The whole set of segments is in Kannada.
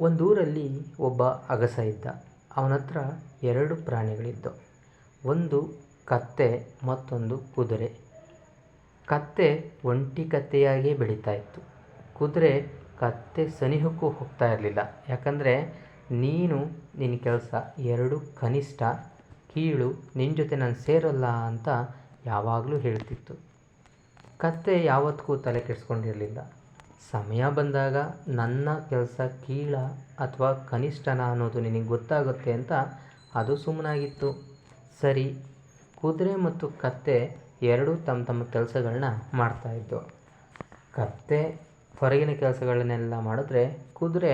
ಒಂದೂರಲ್ಲಿ ಒಬ್ಬ ಅಗಸ ಇದ್ದ. ಅವನ ಹತ್ರ ಎರಡು ಪ್ರಾಣಿಗಳಿದ್ದವು ಒಂದು ಕತ್ತೆ, ಮತ್ತೊಂದು ಕುದುರೆ. ಕತ್ತೆ ಒಂಟಿ ಕತ್ತೆಯಾಗೇ ಬೆಳೀತಾ ಇತ್ತು. ಕುದುರೆ ಕತ್ತೆ ಸನಿಹಕ್ಕೂ ಹೋಗ್ತಾ ಇರಲಿಲ್ಲ. ಯಾಕಂದರೆ ನೀನು ನಿನ್ನ ಕೆಲಸ ಎರಡು ಕನಿಷ್ಠ, ಕೀಳು ನಿನ್ನ ಜೊತೆ ನಾನು ಸೇರಲ್ಲ ಅಂತ ಯಾವಾಗಲೂ ಹೇಳ್ತಿತ್ತು. ಕತ್ತೆ ಯಾವತ್ತಿಗೂ ತಲೆ ಕೆಡಿಸ್ಕೊಂಡಿರಲಿಲ್ಲ. ಸಮಯ ಬಂದಾಗ ನನ್ನ ಕೆಲಸ ಕೀಳ ಅಥವಾ ಕನಿಷ್ಠನ ಅನ್ನೋದು ನಿನಗೆ ಗೊತ್ತಾಗುತ್ತೆ ಅಂತ ಅದು ಸುಮ್ಮನಾಗಿತ್ತು ಸರಿ, ಕುದುರೆ ಮತ್ತು ಕತ್ತೆ ಎರಡೂ ತಮ್ಮ ತಮ್ಮ ಕೆಲಸಗಳನ್ನ ಇದ್ದವು ಕತ್ತೆ ಹೊರಗಿನ ಕೆಲಸಗಳನ್ನೆಲ್ಲ ಮಾಡಿದ್ರೆ ಕುದುರೆ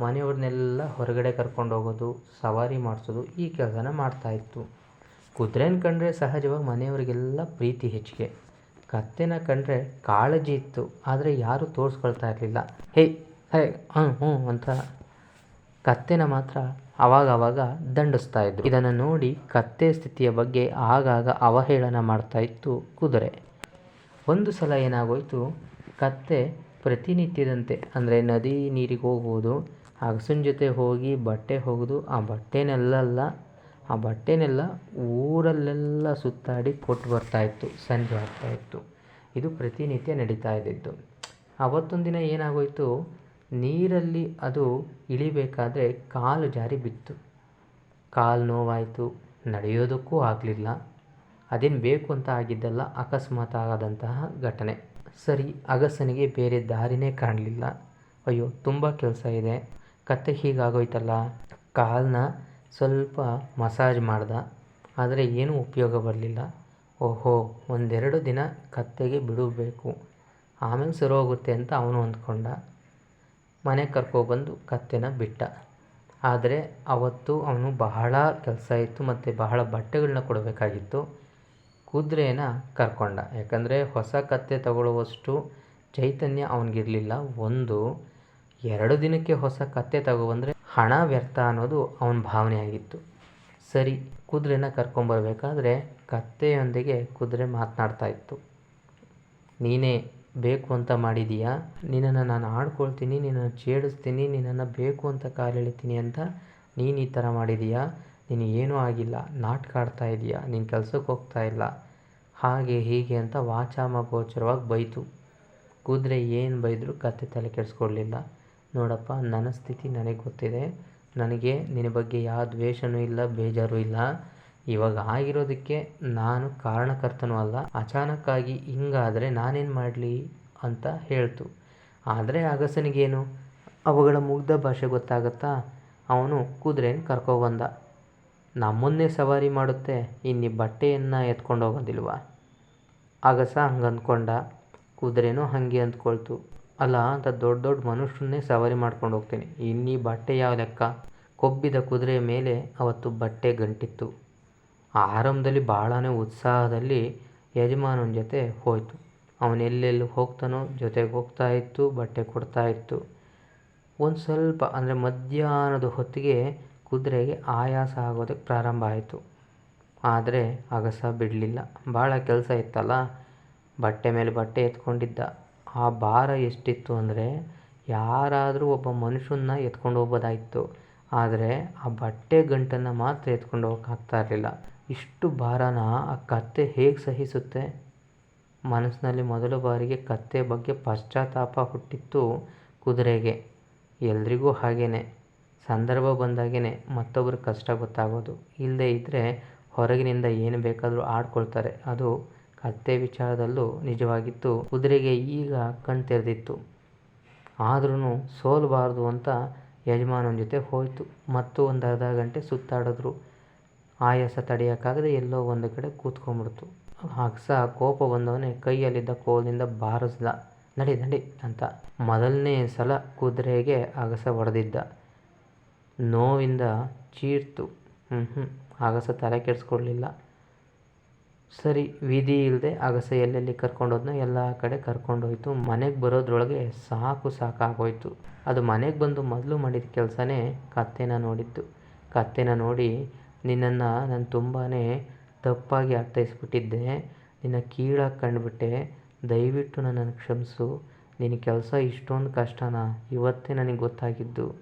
ಮನೆಯವ್ರನ್ನೆಲ್ಲ ಹೊರಗಡೆ ಕರ್ಕೊಂಡು ಹೋಗೋದು, ಸವಾರಿ ಮಾಡಿಸೋದು, ಈ ಕೆಲಸನ ಮಾಡ್ತಾಯಿತ್ತು ಕುದುರೆನ ಕಂಡ್ರೆ ಸಹಜವಾಗಿ ಮನೆಯವರಿಗೆಲ್ಲ ಪ್ರೀತಿ ಹೆಚ್ಚಿಗೆ. ಕತ್ತೆನ ಕಂಡ್ರೆ ಕಾಳಜಿ ಇತ್ತು, ಆದರೆ ಯಾರೂ ತೋರಿಸ್ಕೊಳ್ತಾ ಇರಲಿಲ್ಲ. ಹೇ ಹೇ, ಹ್ಞೂ ಹ್ಞೂ ಅಂತ ಕತ್ತೆನ ಮಾತ್ರ ಅವಾಗವಾಗ ದಂಡಿಸ್ತಾ ಇದ್ರು. ಇದನ್ನು ನೋಡಿ ಕತ್ತೆ ಸ್ಥಿತಿಯ ಬಗ್ಗೆ ಆಗಾಗ ಅವಹೇಳನ ಮಾಡ್ತಾ ಇತ್ತು ಕುದುರೆ. ಒಂದು ಸಲ ಏನಾಗೋಯ್ತು, ಕತ್ತೆ ಪ್ರತಿನಿತ್ಯದಂತೆ, ಅಂದರೆ ನದಿ ನೀರಿಗೆ ಹೋಗುವುದು ಅಗಸನ ಜೊತೆ ಹೋಗಿ ಬಟ್ಟೆ ಒಗೆದು ಆ ಬಟ್ಟೆನೆಲ್ಲ ಆ ಬಟ್ಟೆನೆಲ್ಲ ಊರಲ್ಲೆಲ್ಲ ಸುತ್ತಾಡಿ ಕೊಟ್ಟು ಬರ್ತಾಯಿತ್ತು ಸಂಜೆ ಆಗ್ತಾಯಿತ್ತು ಇದು ಪ್ರತಿನಿತ್ಯ ನಡೀತಾ ಇದ್ದಿದ್ದು. ಆವತ್ತೊಂದು ದಿನ ಏನಾಗೋಯಿತು? ನೀರಲ್ಲಿ ಅದು ಇಳಿಬೇಕಾದ್ರೆ ಕಾಲು ಜಾರಿ ಬಿತ್ತು. ಕಾಲು ನೋವಾಯಿತು, ನಡೆಯೋದಕ್ಕೂ ಆಗಲಿಲ್ಲ. ಅದೇನು ಬೇಕು ಅಂತ ಆಗಿದ್ದಲ್ಲ, ಅಕಸ್ಮಾತ್ ಆದಂತಹ ಘಟನೆ. ಸರಿ, ಅಗಸನಿಗೆ ಬೇರೆ ದಾರಿನೇ ಕಾಣಲಿಲ್ಲ. ಅಯ್ಯೋ, ತುಂಬ ಕೆಲಸ ಇದೆ. ಕತ್ತೆ ಹೀಗಾಗೋಯ್ತಲ್ಲ. ಕಾಲನ್ನ ಸ್ವಲ್ಪ ಮಸಾಜ್ ಮಾಡಿದ, ಆದರೆ ಏನೂ ಉಪಯೋಗ ಬರಲಿಲ್ಲ. ಓಹೋ, ಒಂದೆರಡು ದಿನ ಕತ್ತೆಗೆ ಬಿಡಬೇಕು. ಆಮೇಲೆ ಸರಿ ಹೋಗುತ್ತೆ ಅಂತ ಅವನು ಅಂದ್ಕೊಂಡ. ಮನೆಗೆ ಕರ್ಕೊಬಂದು ಕತ್ತೆನ ಬಿಟ್ಟ. ಆದರೆ ಅವತ್ತು ಅವನು ಬಹಳ ಕೆಲಸ ಇತ್ತು ಮತ್ತು ಬಹಳ ಬಟ್ಟೆಗಳನ್ನ ಕೊಡಬೇಕಾಗಿತ್ತು. ಕುದುರೆನ ಕರ್ಕೊಂಡ. ಯಾಕಂದರೆ ಹೊಸ ಕತ್ತೆ ತಗೊಳ್ಳುವಷ್ಟು ಚೈತನ್ಯ ಅವನಿಗಿರಲಿಲ್ಲ. ಒಂದು, ಎರಡು ದಿನಕ್ಕೆ ಹೊಸ ಕತ್ತೆ ತಗೊಬಂದರೆ ಹಣ ವ್ಯರ್ಥ ಅನ್ನೋದು ಅವನ ಭಾವನೆ ಆಗಿತ್ತು. ಸರಿ, ಕುದುರೆನ ಕರ್ಕೊಂಬರ್ಬೇಕಾದ್ರೆ ಕತ್ತೆಯೊಂದಿಗೆ ಕುದುರೆ ಮಾತನಾಡ್ತಾ ಇತ್ತು. ನೀನೇ, ಬೇಕು ಅಂತ ಮಾಡಿದೀಯಾ? ನಿನ್ನನ್ನು ನಾನು ಆಡ್ಕೊಳ್ತೀನಿ, ನಿನ್ನನ್ನು ಛೇಡಿಸ್ತೀನಿ, ನಿನ್ನನ್ನು ಬೇಕು ಅಂತ ಕಾಲೆಳಿತೀನಿ ಅಂತ ನೀನು ಈ ಥರ ಮಾಡಿದೀಯಾ? ನೀನು ಏನೂ ಆಗಿಲ್ಲ, ನಾಟಕ ಆಡ್ತಾ ಇದೀಯಾ? ನೀನು ಕೆಲಸಕ್ಕೆ ಹೋಗ್ತಾ ಇಲ್ಲ. ಹಾಗೆ, ಹೀಗೆ ಅಂತ ವಾಚಾಮಗೋಚರವಾಗಿ ಬೈತು. ಕುದುರೆ ಏನು ಬೈದರೂ ಕತ್ತೆ ತಲೆ ಕೆಡಿಸ್ಕೊಳ್ಲಿಲ್ಲ ನೋಡಪ್ಪ, ನನ್ನ ಸ್ಥಿತಿ ನನಗೆ ಗೊತ್ತಿದೆ. ನನಗೆ ನಿನ್ನ ಬಗ್ಗೆ ಯಾವ ದ್ವೇಷವೂ ಇಲ್ಲ, ಬೇಜಾರು ಇಲ್ಲ. ಇವಾಗ ಆಗಿರೋದಕ್ಕೆ ನಾನು ಕಾರಣಕರ್ತನೂ ಅಲ್ಲ. ಅಚಾನಕ್ಕಾಗಿ ಹಿಂಗಾದರೆ ನಾನೇನು ಮಾಡಲಿ ಅಂತ ಹೇಳ್ತು. ಆದರೆ ಅಗಸನಿಗೇನು? ಅವುಗಳ ಮುಗ್ಧ ಭಾಷೆ ಗೊತ್ತಾಗುತ್ತಾ? ಅವನು ಕುದುರೆನ ಕರ್ಕೊಬಂದ ನಮ್ಮನ್ನೇ ಸವಾರಿ ಮಾಡುತ್ತೆ, ಇನ್ನಿ ಬಟ್ಟೆಯನ್ನು ಎತ್ಕೊಂಡು ಹೋಗೋದಿಲ್ವಾ? ಅಗಸ ಹಂಗೆ ಅಂದ್ಕೊಂಡ ಕುದುರೆನೂ ಹಾಗೆ ಅಂದ್ಕೊಳ್ತು. ಅಲ್ಲ ಅಂತ ದೊಡ್ಡ ದೊಡ್ಡ ಮನುಷ್ಯರನ್ನೇ ಸವಾರಿ ಮಾಡ್ಕೊಂಡು ಹೋಗ್ತೀನಿ. ಇನ್ನಿ ಬಟ್ಟೆ ಯಾವ ಲೆಕ್ಕ? ಕೊಬ್ಬಿದ ಕುದುರೆಯ ಮೇಲೆ ಅವತ್ತು ಬಟ್ಟೆ ಗಂಟಿತ್ತು. ಆರಂಭದಲ್ಲಿ ಭಾಳನೇ ಉತ್ಸಾಹದಲ್ಲಿ ಯಜಮಾನನ ಜೊತೆ ಹೋಯಿತು. ಅವನು ಎಲ್ಲೆಲ್ಲಿ ಹೋಗ್ತಾನೋ ಜೊತೆಗೆ ಹೋಗ್ತಾ ಇತ್ತು, ಬಟ್ಟೆ ಕೊಡ್ತಾ ಇತ್ತು. ಒಂದು ಸ್ವಲ್ಪ ಅಂದರೆ ಮಧ್ಯಾಹ್ನದ ಹೊತ್ತಿಗೆ ಕುದುರೆಗೆ ಆಯಾಸ ಆಗೋದಕ್ಕೆ ಪ್ರಾರಂಭ ಆಯಿತು. ಆದರೆ ಅಗಸ ಬಿಡಲಿಲ್ಲ. ಭಾಳ ಕೆಲಸ ಇತ್ತಲ್ಲ? ಬಟ್ಟೆ ಮೇಲೆ ಬಟ್ಟೆ ಎತ್ಕೊಂಡಿದ್ದ. ಆ ಭಾರ ಎಷ್ಟಿತ್ತು ಅಂದರೆ ಯಾರಾದರೂ ಒಬ್ಬ ಮನುಷ್ಯನ್ನ ಎತ್ಕೊಂಡು ಹೋಗ್ಬೋದಾಗಿತ್ತು ಆದರೆ ಆ ಬಟ್ಟೆ ಗಂಟನ್ನು ಮಾತ್ರ ಎತ್ಕೊಂಡು ಹೋಗೋಕ್ಕಾಗ್ತಾ ಇರಲಿಲ್ಲ. ಇಷ್ಟು ಭಾರನ ಆ ಕತ್ತೆ ಹೇಗೆ ಸಹಿಸುತ್ತೆ? ಮನಸ್ಸಿನಲ್ಲಿ ಮೊದಲ ಬಾರಿಗೆ ಕತ್ತೆ ಬಗ್ಗೆ ಪಶ್ಚಾತ್ತಾಪ ಹುಟ್ಟಿತ್ತು ಕುದುರೆಗೆ. ಎಲ್ರಿಗೂ ಹಾಗೇ ಸಂದರ್ಭ ಬಂದಾಗೇ ಮತ್ತೊಬ್ಬರ ಕಷ್ಟ ಗೊತ್ತಾಗೋದು. ಇಲ್ಲದೇ ಇದ್ದರೆ ಹೊರಗಿನಿಂದ ಏನು ಬೇಕಾದರೂ ಆಡ್ಕೊಳ್ತಾರೆ. ಅದು ಕತ್ತೆ ವಿಚಾರದಲ್ಲೂ ನಿಜವಾಗಿತ್ತು. ಕುದುರೆಗೆ ಈಗ ಕಣ್ ತೆರೆದಿತ್ತು. ಆದ್ರೂ ಸೋಲಬಾರ್ದು ಅಂತ ಯಜಮಾನನ ಜೊತೆ ಹೋಯಿತು. ಮತ್ತು ಒಂದು ಅರ್ಧ ಗಂಟೆ ಸುತ್ತಾಡಿದ್ರು. ಆಯಾಸ ತಡೆಯೋಕ್ಕಾಗದೆ ಎಲ್ಲೋ ಒಂದು ಕಡೆ ಕೂತ್ಕೊಂಡ್ಬಿಡ್ತು. ಅಗಸ ಕೋಪ ಬಂದವನೇ ಕೈಯಲ್ಲಿದ್ದ ಕೋಲಿನಿಂದ ಬಾರಿಸ್ದ. ನಡಿ ನಡಿ ಅಂತ ಮೊದಲನೇ ಸಲ ಕುದುರೆಗೆ ಅಗಸ ಹೊಡೆದಿದ್ದ. ನೋವಿಂದ ಚೀರ್ತು. ಹ್ಞೂ ಹ್ಞೂ ಅಗಸ ತಲೆ ಕೆಡಿಸ್ಕೊಳ್ಲಿಲ್ಲ ಸರಿ, ವಿಧಿ ಇಲ್ಲದೆ ಅಗಸೆ ಎಲ್ಲೆಲ್ಲಿ ಕರ್ಕೊಂಡೋದ್ನೋ ಎಲ್ಲ ಕಡೆ ಕರ್ಕೊಂಡೋಯ್ತು. ಮನೆಗೆ ಬರೋದ್ರೊಳಗೆ ಸಾಕು ಸಾಕಾಗೋಯ್ತು. ಅದು ಮನೆಗೆ ಬಂದು ಮೊದಲು ಮಾಡಿದ ಕೆಲಸನೇ ಕತ್ತೆನ ನೋಡಿತ್ತು. ಕತ್ತೆನ ನೋಡಿ, ನಿನ್ನನ್ನು ನಾನು ತುಂಬಾ ತಪ್ಪಾಗಿ ಅರ್ಥೈಸ್ಬಿಟ್ಟಿದ್ದೆ. ನಿನ್ನ ಕೀಳಾಗಿ ಕಂಡುಬಿಟ್ಟೆ. ದಯವಿಟ್ಟು ನನ್ನನ್ನು ಕ್ಷಮಿಸು. ನಿನ್ನ ಕೆಲಸ ಇಷ್ಟೊಂದು ಕಷ್ಟನಾ? ಇವತ್ತೇ ನನಗೆ ಗೊತ್ತಾಗಿದ್ದು.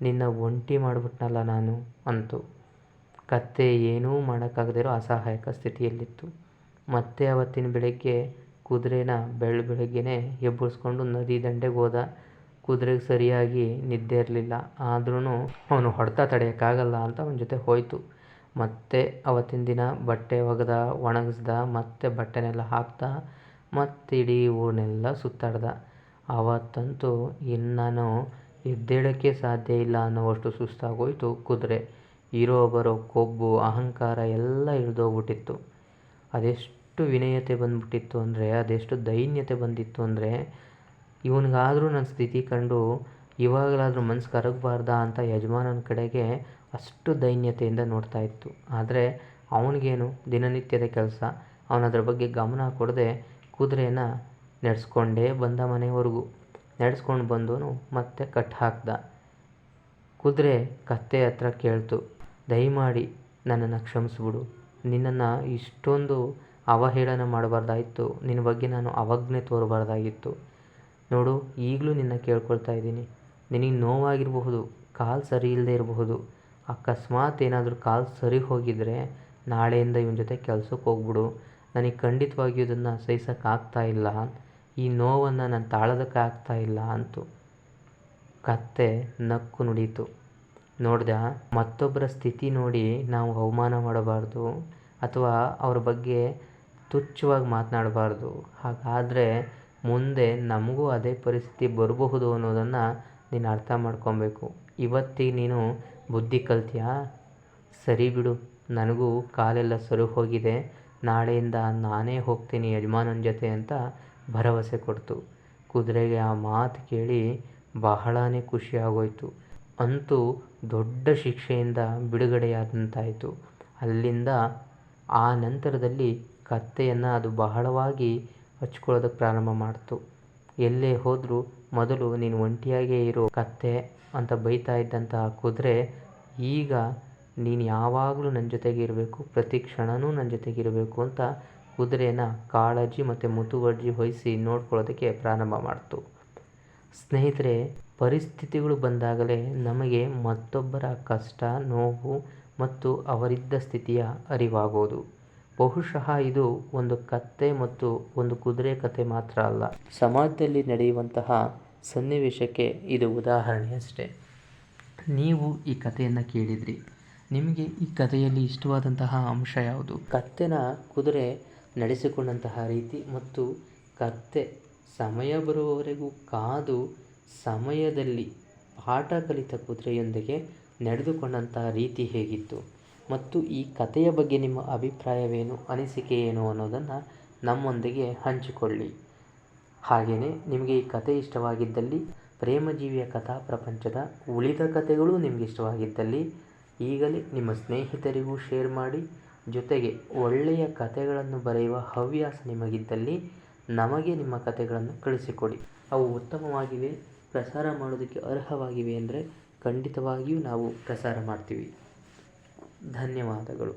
ನಿನ್ನ ಒಂಟಿ ಮಾಡಿಬಿಟ್ನಲ್ಲ ನಾನು, ಅಂತು. ಕತ್ತೆ ಏನೂ ಮಾಡೋಕ್ಕಾಗದಿರೋ ಅಸಹಾಯಕ ಸ್ಥಿತಿಯಲ್ಲಿತ್ತು. ಮತ್ತೆ ಅವತ್ತಿನ ಬೆಳಗ್ಗೆ ಕುದುರೆನ ಬೆಳ್ಳು ಬೆಳಗ್ಗೆನೇ ಎಬ್ಬಿಸ್ಕೊಂಡು ನದಿ ದಂಡೆಗೆ ಹೋದ. ಕುದುರೆಗೆ ಸರಿಯಾಗಿ ನಿದ್ದೆ ಇರಲಿಲ್ಲ. ಆದ್ರೂ ಅವನು ಹೊಡೆತ ತಡೆಯೋಕ್ಕಾಗಲ್ಲ ಅಂತ ಅವನ ಜೊತೆ ಹೋಯಿತು. ಮತ್ತೆ ಅವತ್ತಿನ ದಿನ ಬಟ್ಟೆ ಒಗೆದ, ಒಣಗಿಸ್ದ, ಮತ್ತೆ ಬಟ್ಟೆನೆಲ್ಲ ಹಾಕ್ದ, ಮತ್ತೆ ಇಡೀ ಊರನ್ನೆಲ್ಲ ಸುತ್ತಾಡ್ದ. ಅವತ್ತಂತೂ ಇನ್ನು ನಾನು ಎದ್ದೇಳೋಕ್ಕೆ ಸಾಧ್ಯ ಇಲ್ಲ ಅನ್ನೋವಷ್ಟು ಸುಸ್ತಾಗೋಯಿತು ಕುದುರೆ. ಇರೋ ಬರೋ ಕೊಬ್ಬು, ಅಹಂಕಾರ ಎಲ್ಲ ಇಳಿದೋಗ್ಬಿಟ್ಟಿತ್ತು. ಅದೆಷ್ಟು ವಿನಯತೆ ಬಂದ್ಬಿಟ್ಟಿತ್ತು ಅಂದರೆ, ಅದೆಷ್ಟು ದೈನ್ಯತೆ ಬಂದಿತ್ತು ಅಂದರೆ, ಇವನಿಗಾದರೂ ನನ್ನ ಸ್ಥಿತಿ ಕಂಡು ಇವಾಗಲಾದರೂ ಮನಸ್ಸು ಕರಗಬಾರ್ದಾ ಅಂತ ಯಜಮಾನನ ಕಡೆಗೆ ಅಷ್ಟು ದೈನ್ಯತೆಯಿಂದ ನೋಡ್ತಾ ಇತ್ತು. ಆದರೆ ಅವನಿಗೇನು, ದಿನನಿತ್ಯದ ಕೆಲಸ ಅವನು ಅದ್ರ ಬಗ್ಗೆ ಗಮನ ಕೊಡದೆ ಕುದುರೆನ ನಡೆಸ್ಕೊಂಡೇ ಬಂದ ಮನೆವರೆಗೂ. ನಡೆಸ್ಕೊಂಡು ಬಂದವನು ಮತ್ತೆ ಕಟ್ ಹಾಕ್ದ. ಕುದುರೆ ಕತ್ತೆ ಹತ್ರ ಕೇಳ್ತು ದಯಮಾಡಿ ನನ್ನನ್ನು ಕ್ಷಮಿಸ್ಬಿಡು. ನಿನ್ನನ್ನು ಇಷ್ಟೊಂದು ಅವಹೇಳನ ಮಾಡಬಾರ್ದಾಯಿತ್ತು. ನಿನ್ನ ಬಗ್ಗೆ ನಾನು ಅವಜ್ಞೆ ತೋರಬಾರ್ದಾಗಿತ್ತು. ನೋಡು, ಈಗಲೂ ನಿನ್ನ ಕೇಳ್ಕೊಳ್ತಾ ಇದ್ದೀನಿ. ನಿನಗೆ ನೋವಾಗಿರಬಹುದು, ಕಾಲು ಸರಿ ಇಲ್ಲದೆ ಇರಬಹುದು. ಅಕಸ್ಮಾತ್ ಏನಾದರೂ ಕಾಲು ಸರಿ ಹೋಗಿದ್ದರೆ ನಾಳೆಯಿಂದ ಇವನ ಜೊತೆ ಕೆಲ್ಸಕ್ಕೆ ಹೋಗ್ಬಿಡು. ನನಗೆ ಖಂಡಿತವಾಗಿಯೂ ಇದನ್ನು ಸಹಿಸೋಕ್ಕಾಗ್ತಾ ಇಲ್ಲ. ಈ ನೋವನ್ನು ನಾನು ತಾಳೋದಕ್ಕಾಗ್ತಾ ಇಲ್ಲ ಅಂತು. ಕತ್ತೆ ನಕ್ಕು ನುಡಿತು ನೋಡ್ದ, ಮತ್ತೊಬ್ಬರ ಸ್ಥಿತಿ ನೋಡಿ ನಾವು ಅವಮಾನ ಮಾಡಬಾರ್ದು ಅಥವಾ ಅವ್ರ ಬಗ್ಗೆ ತುಚ್ಛವಾಗಿ ಮಾತನಾಡಬಾರ್ದು. ಹಾಗಾದರೆ ಮುಂದೆ ನಮಗೂ ಅದೇ ಪರಿಸ್ಥಿತಿ ಬರಬಹುದು ಅನ್ನೋದನ್ನು ನೀನು ಅರ್ಥ ಮಾಡ್ಕೊಬೇಕು. ಇವತ್ತಿಗೆ ನೀನು ಬುದ್ಧಿ ಕಲ್ತ್ಯಾ? ಸರಿ ಬಿಡು, ನನಗೂ ಕಾಲೆಲ್ಲ ಸರಿ ಹೋಗಿದೆ. ನಾಳೆಯಿಂದ ನಾನೇ ಹೋಗ್ತೀನಿ ಯಜಮಾನನ ಜೊತೆ ಅಂತ ಭರವಸೆ ಕೊಡ್ತು. ಕುದುರೆಗೆ ಆ ಮಾತು ಕೇಳಿ ಬಹಳಾನೇ ಖುಷಿ ಆಗೋಯ್ತು. ಅಂತೂ ದೊಡ್ಡ ಶಿಕ್ಷೆಯಿಂದ ಬಿಡುಗಡೆಯಾದಂತಾಯಿತು. ಅಲ್ಲಿಂದ ಆ ನಂತರದಲ್ಲಿ ಕತ್ತೆಯನ್ನು ಅದು ಬಹಳವಾಗಿ ಹಚ್ಕೊಳ್ಳೋದಕ್ಕೆ ಪ್ರಾರಂಭ ಮಾಡ್ತು. ಎಲ್ಲೇ ಹೋದರೂ ಮೊದಲು ನೀನು ಒಂಟಿಯಾಗೇ ಇರೋ ಕತ್ತೆ ಅಂತ ಬೈತಾ ಇದ್ದಂತಹ ಕುದುರೆ ಈಗ ನೀನು ಯಾವಾಗಲೂ ನನ್ನ ಜೊತೆಗೆ ಇರಬೇಕು, ಪ್ರತಿ ಕ್ಷಣವೂ ನನ್ನ ಜೊತೆಗೆ ಇರಬೇಕು ಅಂತ ಕುದುರೆನ ಕಾಳಜಿ ಮತ್ತು ಮುತುವರ್ಜಿ ವಹಿಸಿ ನೋಡ್ಕೊಳ್ಳೋದಕ್ಕೆ ಪ್ರಾರಂಭ ಮಾಡ್ತು. ಸ್ನೇಹಿತರೆ, ಪರಿಸ್ಥಿತಿಗಳು ಬಂದಾಗಲೇ ನಮಗೆ ಮತ್ತೊಬ್ಬರ ಕಷ್ಟ, ನೋವು ಮತ್ತು ಅವರಿದ್ದ ಸ್ಥಿತಿಯ ಅರಿವಾಗೋದು. ಬಹುಶಃ ಇದು ಒಂದು ಕತ್ತೆ ಮತ್ತು ಒಂದು ಕುದುರೆ ಕತೆ ಮಾತ್ರ ಅಲ್ಲ. ಸಮಾಜದಲ್ಲಿ ನಡೆಯುವಂತಹ ಸನ್ನಿವೇಶಕ್ಕೆ ಇದು ಉದಾಹರಣೆ ಅಷ್ಟೇ ನೀವು ಈ ಕಥೆಯನ್ನು ಕೇಳಿದ್ರಿ. ನಿಮಗೆ ಈ ಕಥೆಯಲ್ಲಿ ಇಷ್ಟವಾದಂತಹ ಅಂಶ ಯಾವುದು? ಕತ್ತೆನ ಕುದುರೆ ನಡೆಸಿಕೊಂಡಂತಹ ರೀತಿ ಮತ್ತು ಕತ್ತೆ ಸಮಯ ಬರುವವರೆಗೂ ಕಾದು ಸಮಯದಲ್ಲಿ ಪಾಠ ಕಲಿತ ಕುದುರೆಯೊಂದಿಗೆ ನಡೆದುಕೊಂಡಂತಹ ರೀತಿ ಹೇಗಿತ್ತು? ಮತ್ತು ಈ ಕಥೆಯ ಬಗ್ಗೆ ನಿಮ್ಮ ಅಭಿಪ್ರಾಯವೇನು ಅನಿಸಿಕೆ ಏನು ಅನ್ನೋದನ್ನು ನಮ್ಮೊಂದಿಗೆ ಹಂಚಿಕೊಳ್ಳಿ. ಹಾಗೆಯೇ ನಿಮಗೆ ಈ ಕತೆ ಇಷ್ಟವಾಗಿದ್ದಲ್ಲಿ, ಪ್ರೇಮಜೀವಿಯ ಕಥಾ ಪ್ರಪಂಚದ ಉಳಿದ ಕಥೆಗಳು ನಿಮಗೆ ಇಷ್ಟವಾಗಿದ್ದಲ್ಲಿ, ಈಗಲೇ ನಿಮ್ಮ ಸ್ನೇಹಿತರಿಗೂ ಶೇರ್ ಮಾಡಿ, ಜೊತೆಗೆ ಒಳ್ಳೆಯ ಕಥೆಗಳನ್ನು ಬರೆಯುವ ಹವ್ಯಾಸ ನಿಮಗಿದ್ದಲ್ಲಿ ನಮಗೆ ನಿಮ್ಮ ಕಥೆಗಳನ್ನು ಕಳಿಸಿಕೊಡಿ. ಅವು ಉತ್ತಮವಾಗಿವೆ, ಪ್ರಸಾರ ಮಾಡೋದಕ್ಕೆ ಅರ್ಹವಾಗಿವೆ ಅಂದರೆ ಖಂಡಿತವಾಗಿಯೂ ನಾವು ಪ್ರಸಾರ ಮಾಡ್ತೀವಿ. ಧನ್ಯವಾದಗಳು.